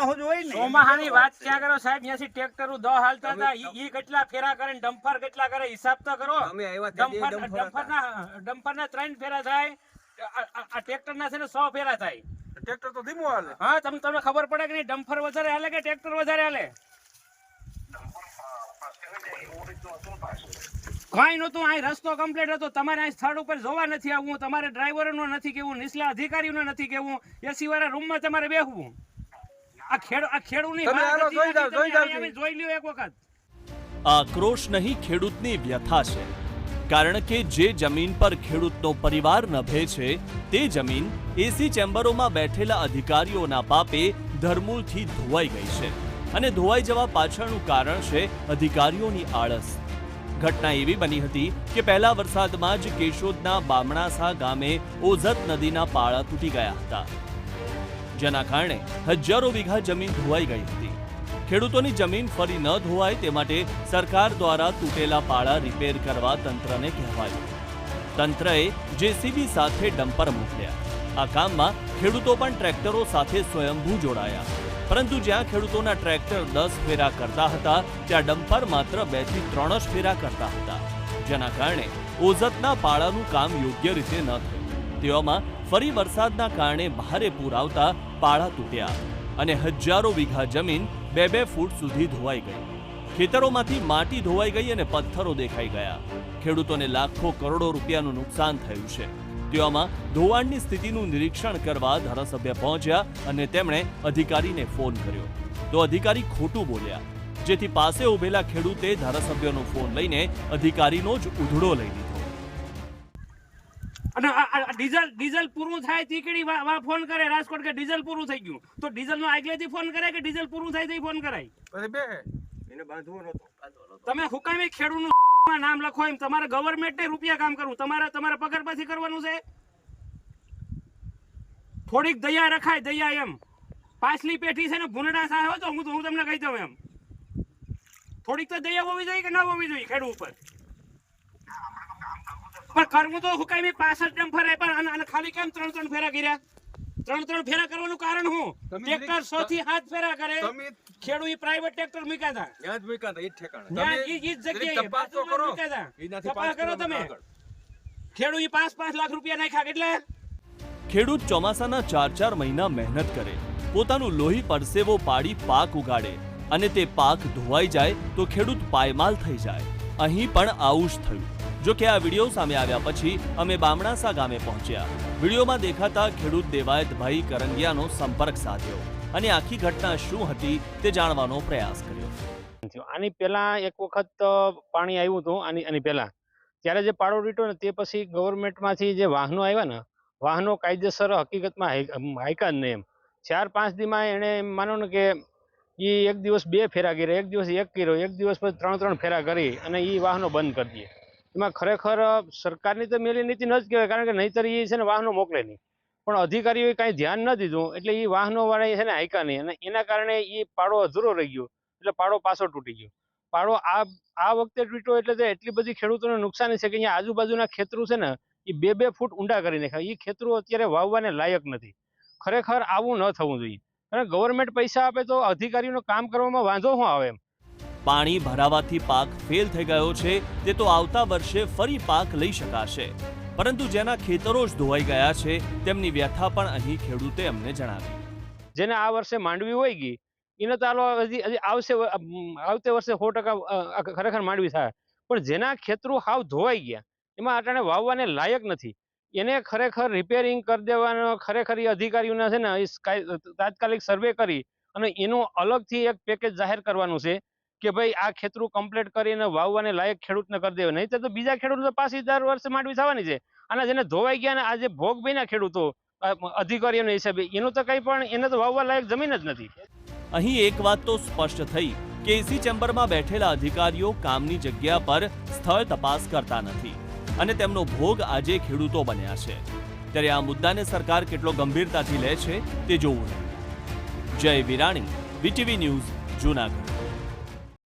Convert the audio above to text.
ચોમાહું જ ને. ચોમાહાની વાત ક્યાં કરો સાહેબ? ત્યાંથી ટ્રેક્ટરો દહ હાલતા હતા. ઈ ઈ કેટલા ફેરા કરે ને ડમ્પર કેટલા કરે હિસાબ તો કરો. અમે આવ્યા ત્યારે ડમ્પર ડમ્પર હતા. ડમ્પરના ડમ્પરના ત્રણ ફેરા થાય. આ- આ આ છે ને સો ફેરા થાય. ટ્રેક્ટર તો ધીમું હાલે. હા તમને તમને ખબર પડે કે નહીં? ડમ્ફર વધારે હાલે કે ટ્રેક્ટર વધારે હાલે? કઈ નતું અહીં રસ્તો કમ્પ્લીટ હતો. તમારે અહીં સ્થળ ઉપર જોવા નથી આવવું. તમારે ડ્રાઈવરનો નથી કેવું નીચલા અધિકારીઓનું નથી કેવું એસી વાળા રૂમમાં તમારે બેહવું. આ ખેડ આ ખેડૂની તમે વાત જોઈ જાઓ, જોઈ તમે જાઓ અહીં આવીને જોઈ લ્યો એક વખત. આક્રોશ નહીં ખેડૂતની વ્યથા છે. કારણ કે જે જમીન પર ખેડૂતનો પરિવાર નભે છે તે જમીન એસી ચેમ્બરોમાં બેઠેલા અધિકારીઓના પાપે ધરમૂળથી ધોવાઈ ગઈ છે. અને ધોવાઈ જવા પાછળનું કારણ છે અધિકારીઓની આળસ. ઘટના એવી બની હતી કે પહેલા વરસાદમાં જ કેશોદના બામણાસા ગામે ઓઝત નદીના પાળા તૂટી ગયા હતા. જેના કારણે હજારો વીઘા જમીન ધોવાઈ ગઈ હતી. ખેડૂતોની જમીન ફરી ન ધોવાય તે માટે સરકાર દ્વારા તૂટેલા પાળા રિપેર કરવા તંત્રને કહેવાયું. તંત્રએ જેસીબી સાથે ડમ્પર મોકલ્યા. આ કામમાં ખેડૂતો પણ ટ્રેક્ટરો સાથે સ્વયંભૂ જોડાયા. પરંતુ જ્યાં ખેડૂતોના ટ્રેક્ટર દસ ફેરા કરતા હતા, ત્યાં ડમ્પર માત્ર બેથી ત્રણ જ ફેરા કરતા હતા. જેના કારણે ઓઝતના પાળાનું કામ યોગ્ય રીતે ન થયું. તેવામાં ફરી વરસાદના કારણે ભારે પૂર આવતા પાળા તૂટ્યા અને હજારો વીઘા જમીન બે બે ફૂટ સુધી ધોવાઈ ગઈ. ખેતરોમાંથી માટી ધોવાઈ ગઈ અને પથ્થરો દેખાઈ ગયા. ખેડૂતોને લાખો કરોડો રૂપિયાનું નુકસાન થયું છે. તેવામાં ધોવાણની સ્થિતિનું નિરીક્ષણ કરવા ધારાસભ્ય પહોંચ્યા અને તેમણે અધિકારીને ફોન કર્યો. તો અધિકારી ખોટું બોલ્યા. જેથી પાસે ઉભેલા ખેડૂતે ધારાસભ્યનો ફોન લઈને અધિકારીનો જ ઉધડો લઈ લીધો. અને ડીઝલ ડીઝલ પૂરું થાય ચીકડી વા ફોન કરે રાજકોટ કે ડીઝલ પૂરું થઈ ગયું. તો ડીઝલ નો આગલેથી ફોન કરે કે ડીઝલ પૂરું થાય તો ફોન કરાય? પછી બે. એને બાંધવો નતો તમે હુકામે ખેડૂતનું નામ લખો એમ. તમારે ગવર્મેન્ટને રૂપિયા કામ કરવું. તમારે તમારા પગાર પાછી કરવાનું છે? થોડીક દયા રખાય દયા એમ. પાછલી પેઠી છે ને ભૂંડા થાય તો હું તો હું તમને કહી દઉં એમ. થોડીક તો દયા હોવી જોઈએ કે ના હોવી જોઈએ ખેડૂત ઉપર? પણ કરવું તો હુકામી પાછળ ડમ્પર આપ્યા પણ અને- ખાલી કેમ ત્રણ ત્રણ ફેરા કર્યા? ત્રણ ત્રણ ફેરા કરવાનું કારણ હું? ટ્રેક્ટર સો થી હાથ ફેરા કરે. તમે ખેડૂત પ્રાઇવેટ ટ્રેક્ટર મૂક્યા હતા ત્યાં જ મૂક્યા હતા, ઈ ઠેકાણા. ઈ- ઈ જ જગ્યાએ તપાસ તો કરો. મૂક્યા હતા. તપાસ કરો તમે. ઈ પાંચ પાંચ લાખ રૂપિયા નાખ્યા એટલે ખેડૂત ચોમાસાના ચાર ચાર મહિના મહેનત કરે. પોતાનું લોહી પરસેવો પાડી પાક ઉગાડે. અને તે પાક ધોવાઈ જાય તો ખેડૂત પાયમાલ થઈ જાય. અહીં પણ આવું જ થયું. જો કે આ વીડિયો સામે આવ્યા પછી અમે બામણાસા ગામે પહોંચ્યા. વિડીયોમાં દેખાતા ખેડૂત દેવાયતભાઈ કરંગિયાનો સંપર્ક સાધ્યો અને આખી ઘટના શું હતી તે જાણવાનો પ્રયાસ કર્યો. આની પહેલા એક વખત પાણી આવ્યું હતું આની આની પહેલા. ત્યારે જે પાડો રીટો ને તે પછી ગવર્મેન્ટમાંથી જે વાહનો આવ્યા ને, વાહનો કાયદેસર હકીકતમાં હાંક્યા જ નહીં એમ. ચાર પાંચ દીમાં એણે માનો ને કે એ એક દિવસ બે ફેરા કર્યા, એક દિવસ એક કર્યો, એક દિવસ પછી ત્રણ ત્રણ ફેરા કરી અને એ વાહનો બંધ કરી દે એમાં ખરેખર સરકારની તો મેલી નીતિ ન જ કહેવાય, કારણ કે નહીતર એ છે ને વાહનો મોકલે નહીં. પણ અધિકારીઓએ કાંઈ ધ્યાન ન દીધું, એટલે એ વાહનોવાળા છે ને હાંક્યા નહીં. અને એના કારણે એ પાડો અધૂરો રહી ગયો, એટલે પાડો પાછો તૂટી ગયો. પાડો આ આ વખતે તૂટ્યો એટલે એટલી બધી ખેડૂતોને નુકસાની છે કે અહીંયા આજુબાજુના ખેતરું છે ને એ બે બે ફૂટ ઊંડા કરી નાખ્યા. એ ખેતરો અત્યારે વાવવાને લાયક નથી. ખરેખર આવું ન થવું જોઈએ. અને ગવર્મેન્ટ પૈસા આપે તો અધિકારીઓનું કામ કરવામાં વાંધો શું આવે એમ? પાણી ભરાવાથી પાક ફેલ થઈ ગયો છે, તે તો આવતા વર્ષે ફરી પાક લઈ શકાશે. પરંતુ જેના ખેતરો જ ધોવાઈ ગયા છે, તેમની વ્યથા પણ અહીં ખેડૂતે અમને જણાવી. જેને આ વર્ષે માંડવી હોય ગઈ, એને તો હજી આવશે આવતે વર્ષે સો ટકા ખરેખર માંડવી થાય. પણ જેના ખેતરો હાવ ધોવાઈ ગયા, એમાં અટાણે વાવવાને લાયક નથી. એને ખરેખર રિપેરિંગ કરી દેવાનો ખરેખર એ અધિકારીઓના છે ને તાત્કાલિક સર્વે કરી અને એનું અલગથી એક પેકેજ જાહેર કરવાનું છે. કે ભાઈ આ ખેતરું કમ્પ્લીટ કરીને વાવવાને લાયક ખેડૂતને કરી દેવા નહીં તો બીજા ખેડૂતો પાછી દર વર્ષે માંડવી થવાની છે. અને જેને ધોવાઈ ગયા ને આજે ભોગ બન્યા ખેડૂતો અધિકારીઓના હિસાબે, એનું તો કંઈ પણ, એને તો વાવવા લાયક જમીન જ નથી. અહીં એક વાત તો સ્પષ્ટ થઈ કે એસી ચેમ્બરમાં બેઠેલા અધિકારીઓ કામની જગ્યા પર સ્થળ તપાસ કરતા નથી અને તેમનો ભોગ આજે ખેડૂતો બન્યા છે. ત્યારે આ મુદ્દાને સરકાર કેટલો ગંભીરતાથી લે છે તે જોવું જય વિરાણી, વીટીવી ન્યૂઝ, જૂનાગઢ.